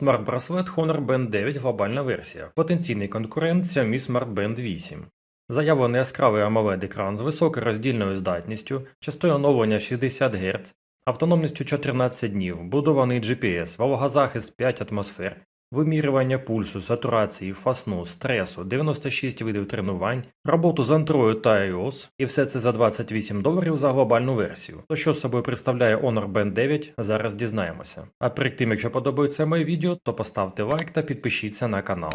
Смарт-браслет Honor Band 9 глобальна версія. Потенційний конкурент Xiaomi Smart Band 8. Заявлений яскравий AMOLED екран з високою роздільною здатністю, частою оновлення 60 Гц, автономністю 14 днів, будований GPS, вологозахист 5 атмосфер, вимірювання пульсу, сатурації, фасну, стресу, 96 видів тренувань, роботу з Android та iOS, і все це за 28 доларів за глобальну версію. То що собою представляє Honor Band 9, зараз дізнаємося. А перед тим, якщо подобається моє відео, то поставте лайк та підпишіться на канал.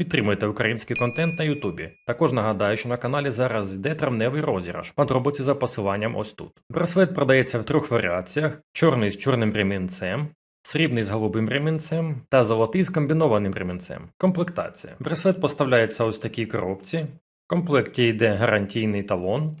Підтримуйте український контент на Ютубі. Також нагадаю, що на каналі зараз йде травневий розіграш. Подробиці за посиланням ось тут. Браслет продається в трьох варіаціях: чорний з чорним ремінцем, срібний з голубим ремінцем та золотий з комбінованим ремінцем. Комплектація. Браслет поставляється ось такій коробці. В комплекті йде гарантійний талон,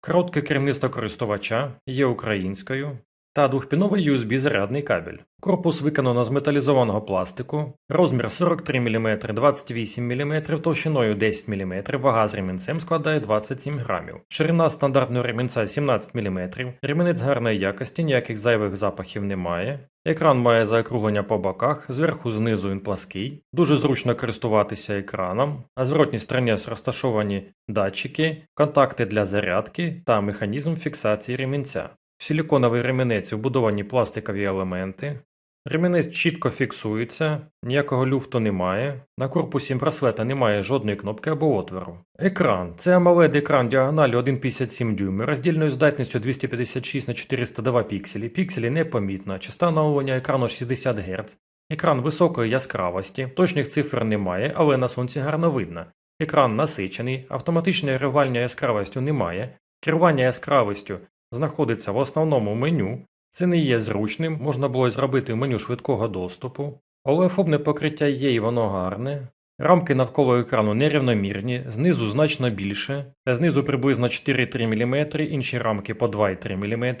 коротке керівництво користувача, є українською, та двохпіновий USB зарядний кабель. Корпус виконано з металізованого пластику, розмір 43 мм, 28 мм, товщиною 10 мм, вага з ремінцем складає 27 грамів. Ширина стандартного ремінця 17 мм, ремінець гарної якості, ніяких зайвих запахів немає. Екран має заокруглення по боках, зверху знизу він плаский. Дуже зручно користуватися екраном. На зворотній стороні розташовані датчики, контакти для зарядки та механізм фіксації ремінця. В силіконовий ремінець вбудовані пластикові елементи. Ремінець чітко фіксується, ніякого люфту немає. На корпусі браслета немає жодної кнопки або отвору. Екран це AMOLED екран діагоналі 1,57 дюйми, роздільною здатністю 256 на 402 пікселі. Пікселі непомітно, частота оновлення екрану 60 Гц. Екран високої яскравості, точних цифр немає, але на сонці гарно видно. Екран насичений, автоматичної регулювання яскравістю немає, керування яскравістю знаходиться в основному меню. Це не є зручним, можна було й зробити меню швидкого доступу. Олеофобне покриття є і воно гарне. Рамки навколо екрану нерівномірні, знизу значно більше, знизу приблизно 4,3 мм, інші рамки по 2,3 мм.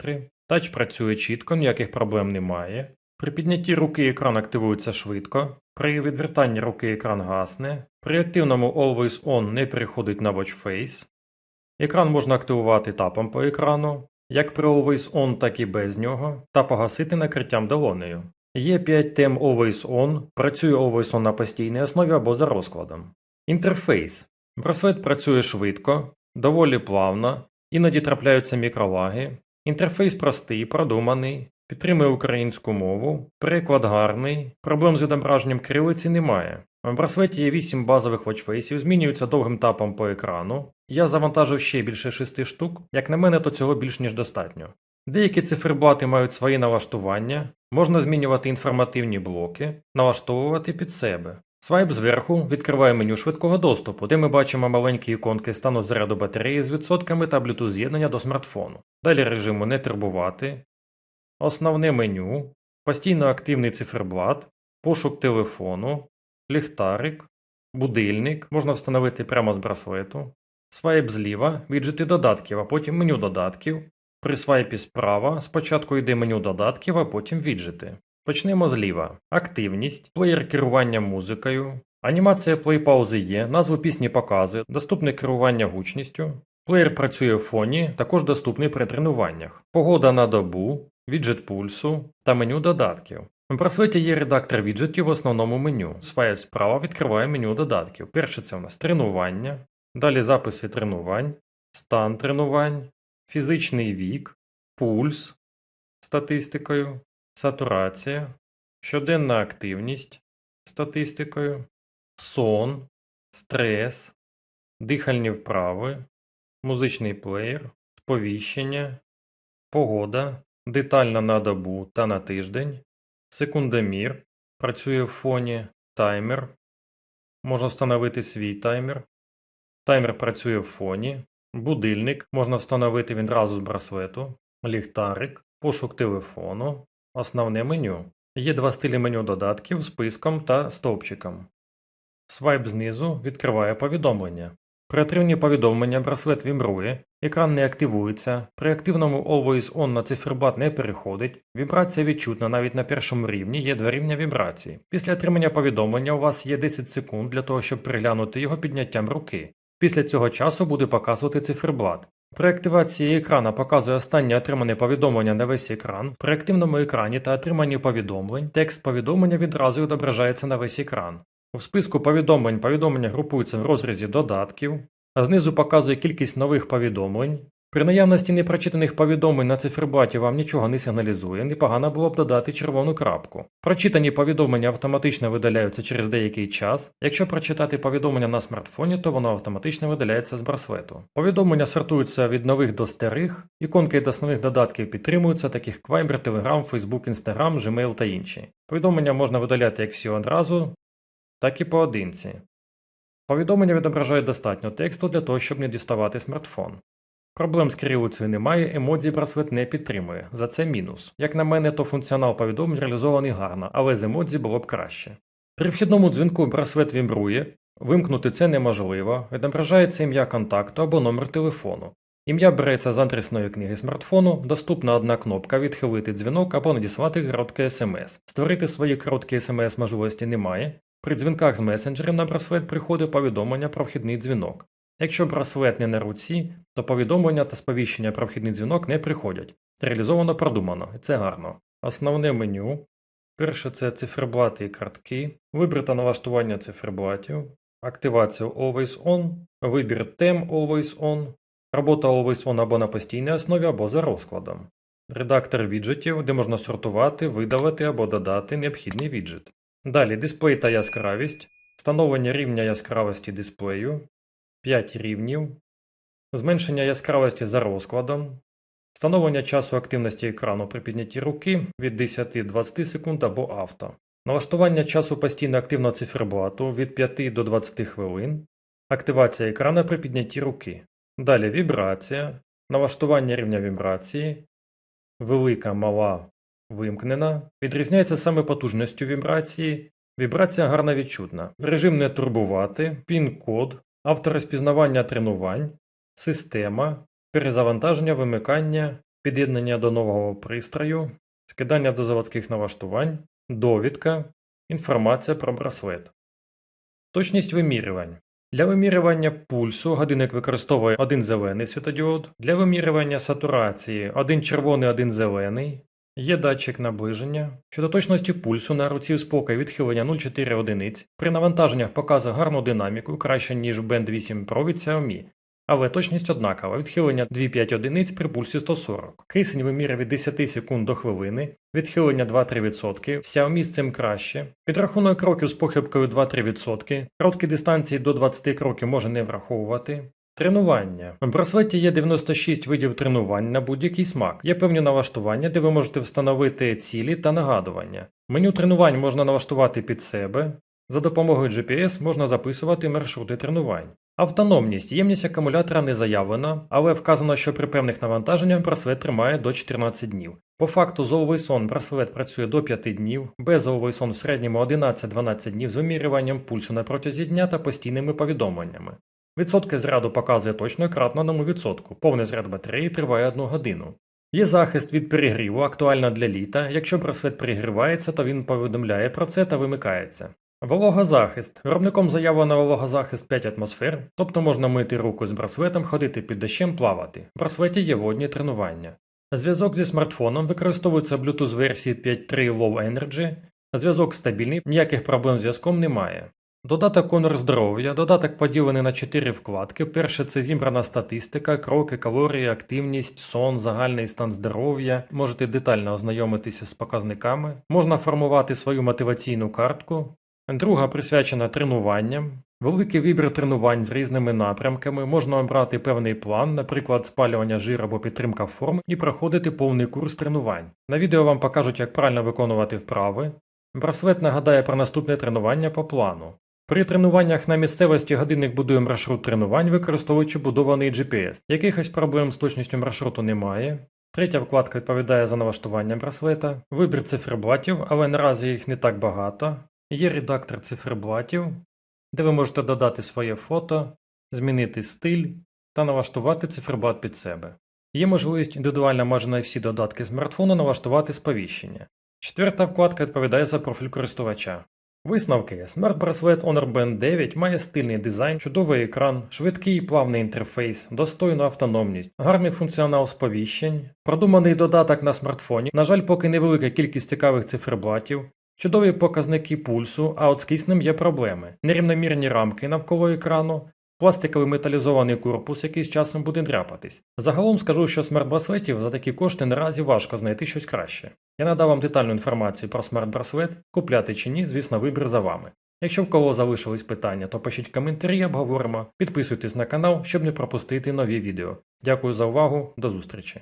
Тач працює чітко, ніяких проблем немає. При піднятті руки екран активується швидко, при відвертанні руки екран гасне, при активному Always On не переходить на Watch Face. Екран можна активувати тапом по екрану, як при Always On, так і без нього, та погасити накриттям долонею. Є 5 тем Always On, працює Always On на постійній основі або за розкладом. Інтерфейс. Браслет працює швидко, доволі плавно, іноді трапляються мікролаги. Інтерфейс простий, продуманий, підтримує українську мову, переклад гарний, проблем з відображенням кирилиці немає. В браслеті є 8 базових watchfaceів, змінюються довгим тапом по екрану. Я завантажив ще більше 6 штук, як на мене, то цього більш ніж достатньо. Деякі циферблати мають свої налаштування, можна змінювати інформативні блоки, налаштовувати під себе. Свайп зверху відкриває меню швидкого доступу, де ми бачимо маленькі іконки стану заряду батареї з відсотками та Bluetooth з'єднання до смартфону. Далі режиму не турбувати, основне меню, постійно активний циферблат, пошук телефону, ліхтарик, будильник можна встановити прямо з браслету, свайп зліва, віджити додатків, а потім меню додатків. При свайпі справа спочатку йде меню додатків, а потім віджити. Почнемо зліва. Активність, плеєр керування музикою, анімація плей-паузи є, назву пісні показує, доступне керування гучністю. Плеєр працює в фоні, також доступний при тренуваннях. Погода на добу, віджит пульсу та меню додатків. У браслеті є редактор віджитів в основному меню. Свайп справа відкриває меню додатків. Перше це у нас тренування, далі записи тренувань, стан тренувань, фізичний вік, пульс статистикою, сатурація, щоденна активність статистикою, сон, стрес, дихальні вправи, музичний плеєр, сповіщення, погода, детальна на добу та на тиждень, секундомір, працює в фоні, таймер, можна встановити свій таймер, таймер працює в фоні, будильник, можна встановити відразу з браслету, ліхтарик, пошук телефону, основне меню. Є два стилі меню додатків списком та стовпчиком. Свайп знизу відкриває повідомлення. При отриманні повідомлення браслет вібрує, екран не активується, при активному Always On на циферблат не переходить, вібрація відчутна навіть на першому рівні є два рівня вібрації. Після отримання повідомлення у вас є 10 секунд для того, щоб переглянути його підняттям руки. Після цього часу буде показувати циферблат. При активації екрана показує останнє отримане повідомлення на весь екран. При активному екрані та отриманні повідомлень текст повідомлення відразу відображається на весь екран. В списку повідомлень повідомлення групуються в розрізі додатків, а знизу показує кількість нових повідомлень. При наявності непрочитаних повідомлень на циферблаті вам нічого не сигналізує, непогано було б додати червону крапку. Прочитані повідомлення автоматично видаляються через деякий час. Якщо прочитати повідомлення на смартфоні, то воно автоматично видаляється з браслету. Повідомлення сортуються від нових до старих, іконки до основних додатків підтримуються, таких як Viber, Telegram, Facebook, Instagram, Gmail та інші. Повідомлення можна видаляти як всі одразу, так і поодинці. Повідомлення відображають достатньо тексту для того, щоб не діставати смартфон. Проблем з кирилицею немає, емодзі браслет не підтримує. За це мінус. Як на мене, то функціонал повідомлень реалізований гарно, але з емодзі було б краще. При вхідному дзвінку браслет вібрує, вимкнути це неможливо, відображається ім'я контакту або номер телефону. Ім'я береться з адресної книги смартфону, доступна одна кнопка відхилити дзвінок або надіслати коротке смс. Створити свої короткі смс можливості немає. При дзвінках з месенджерів на браслет приходить повідомлення про вхідний дзвінок. Якщо браслет не на руці, то повідомлення та сповіщення про вхідний дзвінок не приходять. Реалізовано продумано, і це гарно. Основне меню. Перше це циферблати і картки, вибір та налаштування циферблатів, активацію Always On, вибір тем Always On, робота Always On або на постійній основі, або за розкладом, редактор віджитів, де можна сортувати, видалити або додати необхідний віджит. Далі дисплей та яскравість, встановлення рівня яскравості дисплею, 5 рівнів, зменшення яскравості за розкладом, встановлення часу активності екрану при піднятті руки від 10-20 секунд або авто, налаштування часу постійно активного циферблату від 5 до 20 хвилин, активація екрану при піднятті руки. Далі вібрація, налаштування рівня вібрації, велика, мала, вимкнена, відрізняється саме потужністю вібрації. Вібрація гарно відчутна. Режим не турбувати, пін-код, авторозпізнавання тренувань, система, перезавантаження, вимикання, під'єднання до нового пристрою, скидання до заводських налаштувань, довідка, інформація про браслет. Точність вимірювань. Для вимірювання пульсу годинник використовує один зелений світодіод, для вимірювання сатурації один червоний, один зелений. Є датчик наближення. Щодо точності пульсу на руці спокій відхилення 0,4 одиниць. При навантаженнях показує гарну динаміку, краще ніж Band 8 Pro від Xiaomi. Але точність однакова, відхилення 2,5 одиниць при пульсі 140. Кисень вимірює від 10 секунд до хвилини, відхилення 2-3%, Xiaomi з цим краще. Підрахунок кроків з похибкою 2-3%, короткі дистанції до 20 кроків може не враховувати. Тренування. В браслеті є 96 видів тренувань на будь-який смак. Є певні налаштування, де ви можете встановити цілі та нагадування. Меню тренувань можна налаштувати під себе. За допомогою GPS можна записувати маршрути тренувань. Автономність, ємність акумулятора не заявлена, але вказано, що при певних навантаженнях браслет тримає до 14 днів. По факту з Always On браслет працює до 5 днів, без Always On в середньому 11-12 днів з вимірюванням пульсу на протязі дня та постійними повідомленнями. Відсотки зряду показує точно кратно 1%, повний зряд батареї триває 1 годину. Є захист від перегріву, актуальна для літа. Якщо браслет перегрівається, то він повідомляє про це та вимикається. Вологозахист. Виробником заявлено вологозахист 5 атмосфер, тобто можна мити руку з браслетом, ходити під дощем, плавати. В браслеті є водні тренування. Зв'язок зі смартфоном використовується Bluetooth версії 5.3 Low Energy. Зв'язок стабільний, ніяких проблем з зв'язком немає. Додаток Конор здоров'я. Додаток поділений на 4 вкладки. Перше це зібрана статистика, кроки, калорії, активність, сон, загальний стан здоров'я. Можете детально ознайомитися з показниками. Можна формувати свою мотиваційну картку. Друга присвячена тренуванням. Великий вибір тренувань з різними напрямками. Можна обрати певний план, наприклад, спалювання жиру або підтримка форм, і проходити повний курс тренувань. На відео вам покажуть, як правильно виконувати вправи. Браслет нагадає про наступне тренування по плану. При тренуваннях на місцевості годинник будує маршрут тренувань, використовуючи будований GPS. Якихось проблем з точністю маршруту немає. Третя вкладка відповідає за налаштування браслета, вибір циферблатів, але наразі їх не так багато. Є редактор циферблатів, де ви можете додати своє фото, змінити стиль та налаштувати циферблат під себе. Є можливість індивідуально майже на всі додатки смартфону налаштувати сповіщення. Четверта вкладка відповідає за профіль користувача. Висновки. Smart Honor Band 9 має стильний дизайн, чудовий екран, швидкий і плавний інтерфейс, достойну автономність, гарний функціонал сповіщень, продуманий додаток на смартфоні, на жаль, поки невелика кількість цікавих циферблатів, чудові показники пульсу, а от з киснем є проблеми, нерівномірні рамки навколо екрану, пластиковий металізований корпус, який з часом буде дряпатись. Загалом скажу, що смарт-браслетів за такі кошти наразі важко знайти щось краще. Я надав вам детальну інформацію про смарт-браслет, купляти чи ні, звісно, вибір за вами. Якщо в кого залишились питання, то пишіть коментарі, обговоримо. Підписуйтесь на канал, щоб не пропустити нові відео. Дякую за увагу, до зустрічі.